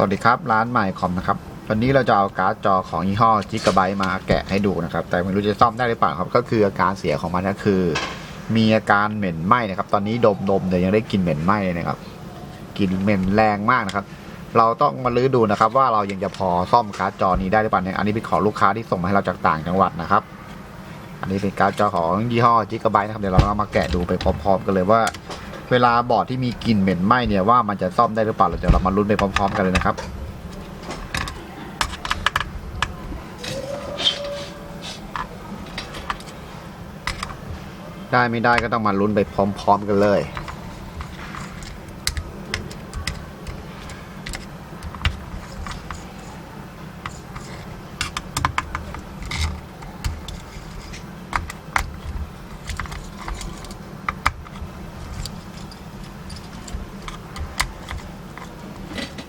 สวัสดีครับ ร้านใหม่คอมนะครับวันนี้เราจะเอาการ์ดจอของยี่ห้อ Gigabyte มาแกะให้ดูนะครับ แต่ไม่รู้จะซ่อมได้หรือเปล่าครับ ก็คืออาการเสียของมันก็คือ มีอาการเหม็นไหม้นะครับ ตอนนี้ดมดมๆแต่ยังได้กลิ่นเหม็นไหม้เลยนะครับกลิ่นเหม็นแรงมากนะครับ เราต้องมาลื้อดูนะครับ ว่าเรายังจะพอซ่อมการ์ดจอนี้ได้หรือเปล่าเนี่ยอันนี้เป็นของลูกค้าที่ส่งมาให้เราจากต่างจังหวัดนะครับ อันนี้เป็นการ์ดจอของยี่ห้อ Gigabyte นะครับเดี๋ยวเราเอามาแกะดูไปพร้อมๆกันเลยว่า เวลาบอร์ดที่มีกลิ่นเหม็นไหม้เนี่ยว่ามันจะซ่อมได้หรือเปล่าเราจะเรามาลุ้นไปพร้อม ๆ กันเลยนะครับได้ไม่ได้ก็ต้องมาลุ้นไปพร้อม ๆ กันเลย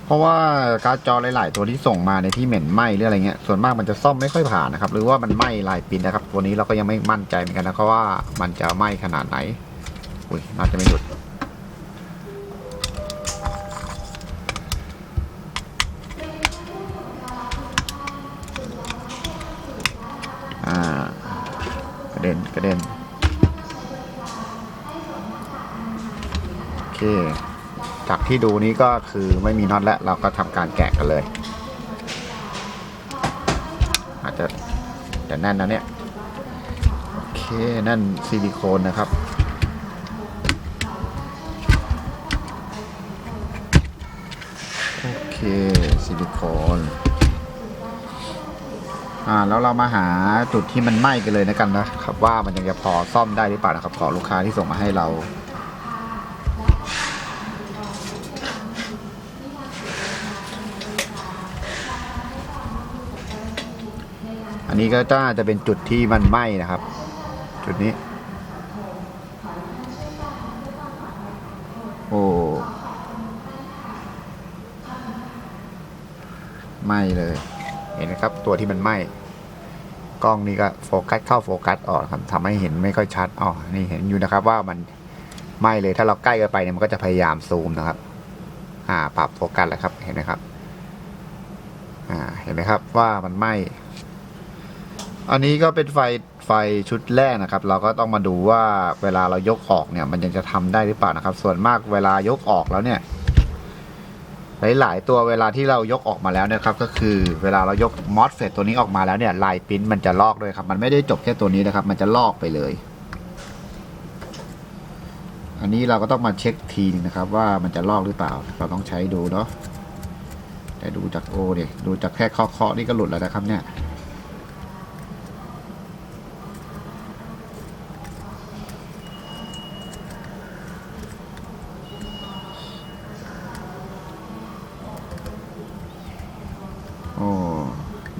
เพราะว่าการ์ดจอหลาย ๆ ตัวที่ส่งมาในที่เหม็นไหม้หรืออะไรเงี้ยส่วนมากมันจะซ่อมไม่ค่อยผ่านนะครับหรือว่ามันไหม้ลายปินนะครับ ตัวนี้เราก็ยังไม่มั่นใจเหมือนกันนะเพราะว่ามันจะไหม้ขนาดไหนอุ้ยน่าจะไม่หยุดอ่ากระเด็นกระเด็นโอเค จากที่ดูนี้ก็คือไม่มีน็อตแล้วเราก็ทำการแกะกันเลย อาจจะแต่แน่นนะเนี่ย โอเคแน่นซิลิโคนนะครับโอเคซิลิโคนอ่าแล้วเรามาหาจุดที่มันไหม้กันเลยนะกันนะครับ ว่ามันยังจะพอซ่อมได้หรือเปล่านะครับ ขอลูกค้าที่ส่งมาให้เรา นี้ก็น่าจะเป็นจุดที่มันไหม้นะครับ จุดนี้ โอ้ไหม้เลย เห็นไหมครับ ตัวที่มันไหม้กล้องนี่ก็โฟกัสเข้าโฟกัสออกครับทำให้เห็นไม่ค่อยชัดอ๋อนี่เห็นอยู่นะครับว่ามันไหม้เลยถ้าเราใกล้กันไปเนี่ยมันก็จะพยายามซูมนะครับ อ่า ปรับโฟกัสแล้วครับ เห็นไหมครับ อ่า เห็นไหมครับว่ามันไหม้ อันนี้ก็เป็นไฟไฟชุดแรกนะครับ เราก็ต้องมาดูว่าเวลาเรายกออกเนี่ย มันยังจะทำได้หรือเปล่านะครับ ส่วนมากเวลายกออกแล้วเนี่ยหลาย ๆ ตัวเวลาที่เรายกออกมาแล้วนะครับ ก็คือเวลาเรายกมอสเฟตตัวนี้ออกมาแล้วเนี่ยลายปิ้นมันจะลอกด้วยครับ มันไม่ได้จบแค่ตัวนี้นะครับ มันจะลอกไปเลย อันนี้เราก็ต้องมาเช็คทีนึงนะครับ ว่ามันจะลอกหรือเปล่า เราต้องใช้ดูเนาะแต่ดูจากโอเนี่ยดูจากแค่เคาะๆนี่ก็หลุดแล้วนะครับเนี่ย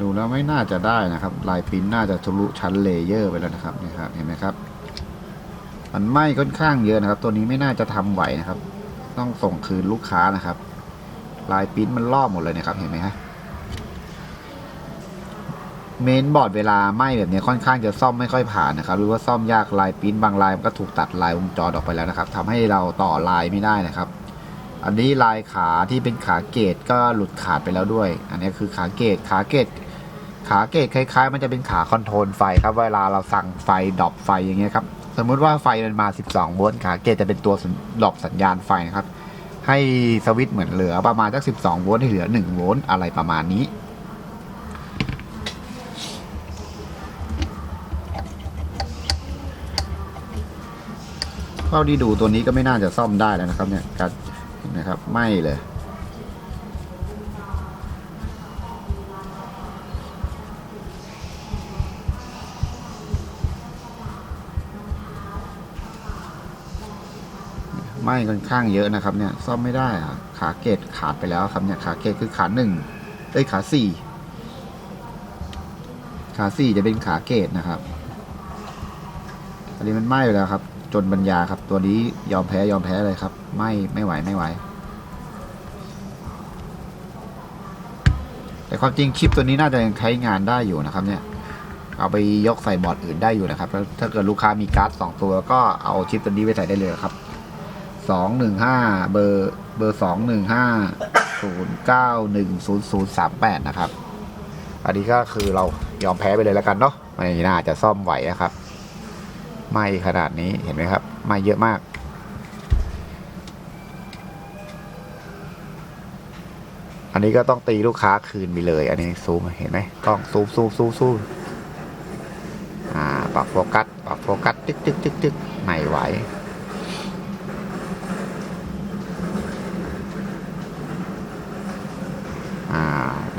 ดูแล้วไม่น่าจะได้นะครับ ลายปิ้นน่าจะทะลุชั้นเลเยอร์ไปแล้วนะครับนี่ครับเห็นไหมครับ มันไหม้ค่อนข้างเยอะนะครับ ตัวนี้ไม่น่าจะทำไหวนะครับ ต้องส่งคืนลูกค้านะครับ ลายปิ้นมันลอกหมดเลยนะครับ เห็นไหมฮะเมนบอร์ดเวลาไหม้แบบนี้ค่อนข้างจะซ่อมไม่ค่อยผ่านนะครับหรือว่าซ่อมยากลายปิ้นบางลายมันก็ถูกตัดลายวงจรออกไปแล้วนะครับทำให้เราต่อลายไม่ได้นะครับ อันนี้ลายขาที่เป็นขาเกตก็หลุดขาดไปแล้วด้วย อันนี้คือขาเกตขาเกต ขาเกตคล้ายๆ มันจะเป็นขาคอนโทรลไฟครับ เวลาเราสั่งไฟดรอปไฟอย่างเงี้ยครับ สมมุติว่าไฟมันมา 12 โวลต์ขาเกตจะเป็นตัวดรอปสัญญาณไฟครับ ให้สวิตช์เหมือนเหลือประมาณสัก 12 โวลต์ให้เหลือ 1 โวลต์อะไรประมาณนี้เท่าที่ดูตัวนี้ก็ไม่น่าจะซ่อมได้แล้วนะครับ เนี่ยการนไหมครับไม่เลย ไหม่ค่อนข้างเยอะนะครับเนี่ยซ่อมไม่ได้อะขาเกตขาดไปแล้วครับเนี่ยขาเกตคือขาหนึ่งเอ้ยขาสี่ขาสี่จะเป็นขาเกตนะครับอันนี้มันไหม้ไปแล้วครับ จนบรรยาครับตัวนี้ยอมแพ้ยอมแพ้เลยครับไหม่ไม่ไหวไม่ไหวแต่ความจริงชิปตัวนี้น่าจะยังใช้งานได้อยู่นะครับเนี่ยเอาไปยกใส่บอร์ดอื่นได้อยู่นะครับแล้วถ้าเกิดลูกค้ามีการ์ดสองตัวก็เอาชิปตัวนี้ไปใส่ได้เลยครับ สองหนึ่งห้าเบอร์เบอร์สองหนึ่งห้า09100038นะครับ อันนี้ก็คือเรายอมแพ้ไปเลยแล้วกันเนาะไม่น่าจะซ่อมไหวนะครับ ไม่ขนาดนี้เห็นไหมครับ ไม่เยอะมากอันนี้ก็ต้องตีลูกค้าคืนไปเลย อันนี้ซูมเห็นไหมกล้องซูมซูมซูมซูมอ่าปรับโฟกัสปรับโฟกัสตึกตึกตึกตึกไม่ไหว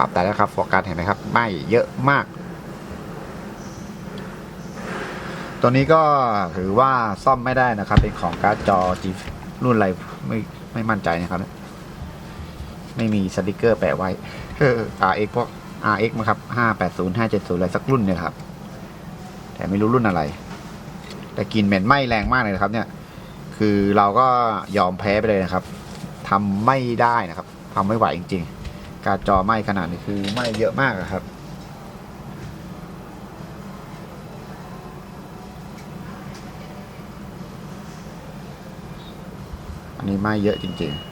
ปรับได้แล้วครับโฟกัสเห็นไหมครับไหม่เยอะมาก ตัวนี้ก็ถือว่าซ่อมไม่ได้นะครับ เป็นของการ์ดจอจีรุ่นอะไรไม่ไม่มั่นใจนะครับ ไม่มีสติกเกอร์แปะไว้ RX พวก RX มั้งครับ580 570อะไรสักรุ่นเนี่ยครับ แต่ไม่รู้รุ่นอะไร แต่กลินเหม็นไหม้แรงมากเลยนะครับ เนี่ย คือเราก็ยอมแพ้ไปเลยนะครับทำไม่ได้นะครับทำไม่ไหวจริง ๆ การจอไหม้ขนาดนี้คือไหม้เยอะมากครับ อันนี้ไหม้เยอะจริง ๆ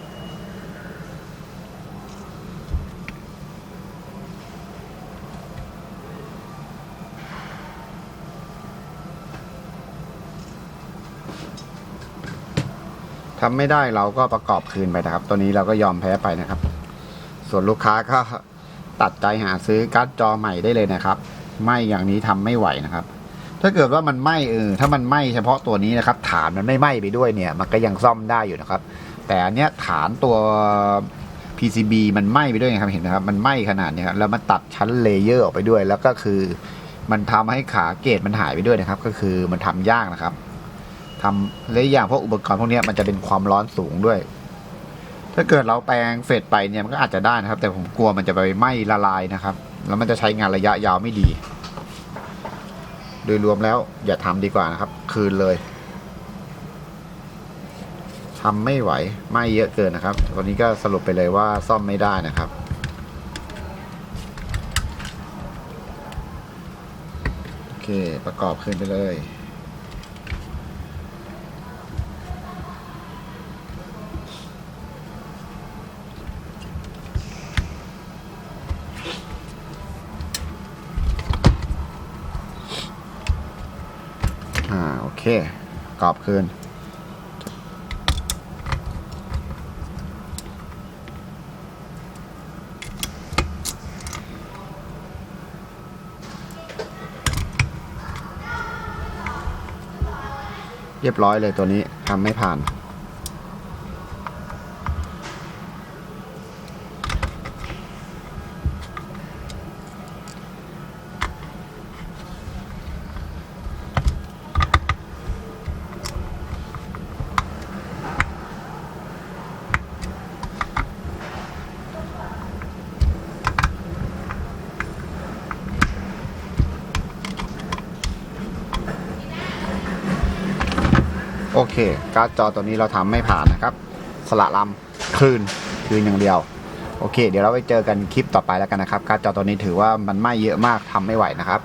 ทำไม่ได้เราก็ประกอบคืนไปนะครับ ตัวนี้เราก็ยอมแพ้ไปนะครับ ส่วนลูกค้าก็ตัดใจหาซื้อการ์ดจอใหม่ได้เลยนะครับไหมอย่างนี้ทำไม่ไหวนะครับ ถ้าเกิดว่ามันไหมเออถ้ามันไหมเฉพาะตัวนี้นะครับ ฐานมันไม่ไหมไปด้วยเนี่ย มันก็ยังซ่อมได้อยู่นะครับ แต่อันเนี้ยฐานตัว PCB มันไหมไปด้วยครับเห็นไหมครับมันไหมขนาดเนี้ยครับแล้วมันตัดชั้นเลเยอร์ออกไปด้วย แล้วก็คือ มันทำให้ขาเกรดมันหายไปด้วยนะครับ ก็คือมันทำยากนะครับทำและอีกอย่างพวกอุปกรณ์พวกนี้มันจะเป็นความร้อนสูงด้วย ถ้าเกิดเราแปลงเฟดไปเนี่ยมันก็อาจจะได้นะครับ แต่ผมกลัวมันจะไปไหม้ละลายนะครับ แล้วมันจะใช้งานระยะยาวไม่ดี โดยรวมแล้วอย่าทำดีกว่านะครับ คืนเลยทำไม่ไหวไหม้เยอะเกินนะครับวันนี้ก็สรุปไปเลยว่าซ่อมไม่ได้นะครับโอเคประกอบคืนไปเลย เค กระกอบคืน เรียบร้อยเลยตัวนี้ทำไม่ผ่าน โอเค การ์ดจอตัวนี้เราทำไม่ผ่านนะครับ สละลำคืนคืนอย่างเดียว โอเค เดี๋ยวเราไปเจอกันคลิปต่อไปแล้วกันนะครับ การ์ดจอตัวนี้ถือว่ามันไหม้เยอะมากทำไม่ไหวนะครับ